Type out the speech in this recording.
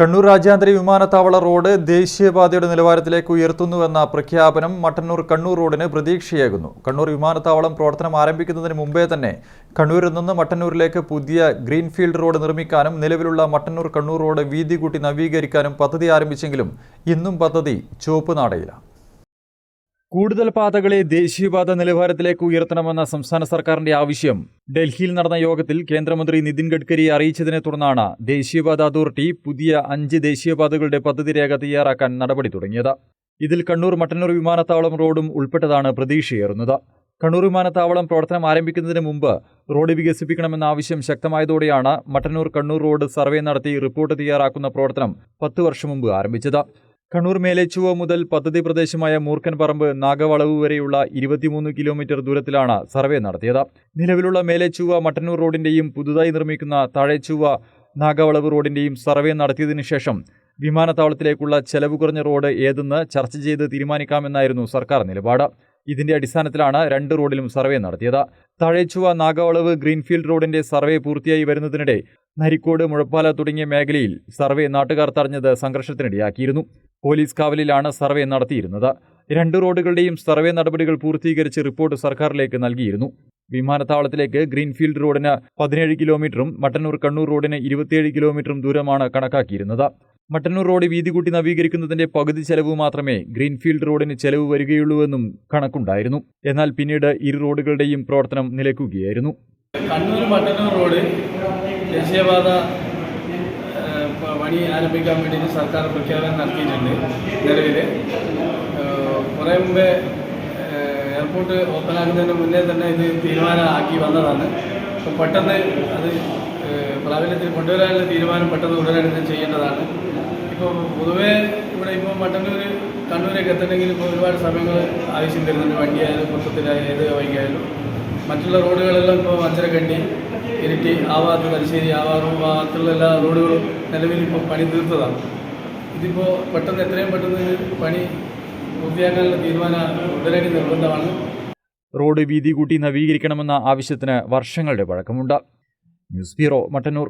കണ്ണൂർ രാജ്യാന്തര വിമാനത്താവള റോഡ് ദേശീയപാതയുടെ നിലവാരത്തിലേക്ക് ഉയർത്തുന്നുവെന്ന പ്രഖ്യാപനം മട്ടന്നൂർ കണ്ണൂർ റോഡിന് പ്രതീക്ഷയേകുന്നു. കണ്ണൂർ വിമാനത്താവളം പ്രവർത്തനം ആരംഭിക്കുന്നതിന് മുമ്പേ തന്നെ കണ്ണൂരിൽ നിന്ന് മട്ടന്നൂരിലേക്ക് പുതിയ ഗ്രീൻഫീൽഡ് റോഡ് നിർമ്മിക്കാനും നിലവിലുള്ള മട്ടന്നൂർ കണ്ണൂർ റോഡ് വീതി കൂട്ടി നവീകരിക്കാനും പദ്ധതി ആരംഭിച്ചെങ്കിലും ഇന്നും പദ്ധതി ചുവപ്പ് നാടയിലാണ്. കൂടുതൽ പാതകളെ ദേശീയപാത നിലവാരത്തിലേക്ക് ഉയർത്തണമെന്ന സംസ്ഥാന സർക്കാരിന്റെ ആവശ്യം. ഡൽഹിയിൽ നടന്ന യോഗത്തിൽ കേന്ദ്രമന്ത്രി നിതിൻ ഗഡ്കരിയെ അറിയിച്ചതിനെ തുടർന്നാണ് ദേശീയപാത അതോറിറ്റി പുതിയ അഞ്ച് ദേശീയപാതകളുടെ പദ്ധതി രേഖ തയ്യാറാക്കാൻ നടപടി തുടങ്ങിയത്. ഇതിൽ കണ്ണൂർ മട്ടന്നൂർ വിമാനത്താവളം റോഡും ഉൾപ്പെട്ടതാണ് പ്രതീക്ഷയേറുന്നത്. കണ്ണൂർ വിമാനത്താവളം പ്രവർത്തനം ആരംഭിക്കുന്നതിന് മുമ്പ് റോഡ് വികസിപ്പിക്കണമെന്ന ആവശ്യം ശക്തമായതോടെയാണ് മട്ടന്നൂർ കണ്ണൂർ റോഡ് സർവേ നടത്തി റിപ്പോർട്ട് തയ്യാറാക്കുന്ന പ്രവർത്തനം പത്ത് വർഷം മുമ്പ് ആരംഭിച്ചത്. കണ്ണൂർ മേലേച്ചുവ മുതൽ പദ്ധതി പ്രദേശമായ മൂർക്കൻപറമ്പ് നാഗവളവ് വരെയുള്ള ഇരുപത്തിമൂന്ന് കിലോമീറ്റർ ദൂരത്തിലാണ് സർവേ നടത്തിയത്. നിലവിലുള്ള മേലേച്ചുവ മട്ടന്നൂർ റോഡിന്റെയും പുതുതായി നിർമ്മിക്കുന്ന താഴേച്ചുവ നാഗവളവ് റോഡിന്റെയും സർവേ നടത്തിയതിനു ശേഷം വിമാനത്താവളത്തിലേക്കുള്ള ചെലവ് കുറഞ്ഞ റോഡ് ഏതെന്ന് ചർച്ച ചെയ്ത് തീരുമാനിക്കാമെന്നായിരുന്നു സർക്കാർ നിലപാട്. ഇതിന്റെ അടിസ്ഥാനത്തിലാണ് രണ്ട് റോഡിലും സർവേ നടത്തിയത്. താഴേച്ചുവ നാഗവളവ് ഗ്രീൻഫീൽഡ് റോഡിന്റെ സർവേ പൂർത്തിയായി വരുന്നതിനിടെ നരിക്കോട് മുഴപ്പാല തുടങ്ങിയ മേഖലയിൽ സർവേ നാട്ടുകാർ തടഞ്ഞത് സംഘർഷത്തിനിടയാക്കിയിരുന്നു. പോലീസ് കാവലിലാണ് സർവേ നടത്തിയിരുന്നത്. രണ്ട് റോഡുകളുടെയും സർവേ നടപടികൾ പൂർത്തീകരിച്ച് റിപ്പോർട്ട് സർക്കാരിലേക്ക് നൽകിയിരുന്നു. വിമാനത്താവളത്തിലേക്ക് ഗ്രീൻഫീൽഡ് റോഡിന് പതിനേഴ് കിലോമീറ്ററും മട്ടന്നൂർ കണ്ണൂർ റോഡിന് ഇരുപത്തിയേഴ് കിലോമീറ്ററും ദൂരമാണ് കണക്കാക്കിയിരുന്നത്. മട്ടന്നൂർ റോഡ് വീതി കൂട്ടി നവീകരിക്കുന്നതിന്റെ പകുതി ചെലവ് മാത്രമേ ഗ്രീൻഫീൽഡ് റോഡിന് ചെലവ് വരികയുള്ളൂവെന്നും കണക്കുണ്ടായിരുന്നു. എന്നാൽ പിന്നീട് ഇരു റോഡുകളുടെയും പ്രവർത്തനം നിലയ്ക്കുകയായിരുന്നു കണ്ണൂർ മട്ടന്നൂർ റോഡ് ദേശീയപാത പണി ആരംഭിക്കാൻ വേണ്ടിയിട്ട് സർക്കാർ പ്രഖ്യാപനം നടത്തിയിട്ടുണ്ട് നിലവിൽ കുറേ മുമ്പേ എയർപോർട്ട് ഓപ്പൺ ആകുന്നതിന് മുന്നേ തന്നെ ഇത് തീരുമാനമാക്കി വന്നതാണ്. അപ്പോൾ പെട്ടെന്ന് അത് പ്രാബല്യത്തിൽ കൊണ്ടുവരാനുള്ള തീരുമാനം പെട്ടെന്ന് ഉടനെ ചെയ്യേണ്ടതാണ്. ഇപ്പോൾ പൊതുവേ ഇവിടെ ഇപ്പോൾ മട്ടന്നൂർ കണ്ണൂരേക്ക് എത്തണമെങ്കിൽ ഇപ്പോൾ ഒരുപാട് സമയങ്ങൾ ആവശ്യം വരുന്നുണ്ട്. വണ്ടിയായാലും മൊത്തത്തിലായാലും ഏത് വൈകിയായാലും മറ്റുള്ള റോഡുകളെല്ലാം ഇപ്പോൾ മഞ്ചരക്കണ്ടി ഇരിട്ടി ആ ഭാഗത്ത് തലശ്ശേരി ആവാറും ഭാഗം ഭാഗത്തുള്ള എല്ലാ റോഡുകളും നിലവിൽ ഇപ്പോൾ പണി തീർത്തതാണ്. ഇതിപ്പോൾ പെട്ടെന്ന് എത്രയും പെട്ടെന്ന് പണി പൂർത്തിയാക്കാനുള്ള തീരുമാനം ഉടനടി നിർബന്ധമാണ്. റോഡ് വീതി കൂട്ടി നവീകരിക്കണമെന്ന ആവശ്യത്തിന് വർഷങ്ങളുടെ പഴക്കമുണ്ട്. News bureau Mattannur.